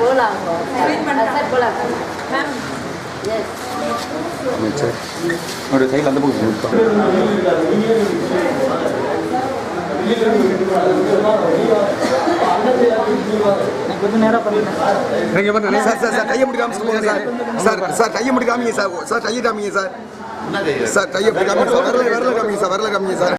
போலாம் சார் போலாம் ma'am yes அமைச்சர் அவருடைய சைடில் அந்த பக்கம் சார் சார் சார் கையை முடி காமிச்சு சார். சார் சார் கையை முடி காமிங்க சார். சார் கையை காமிங்க சார். சார் கையை முடி காமிங்க சார். வரல வரல காமிங்க சார் வரல காமிங்க சார்.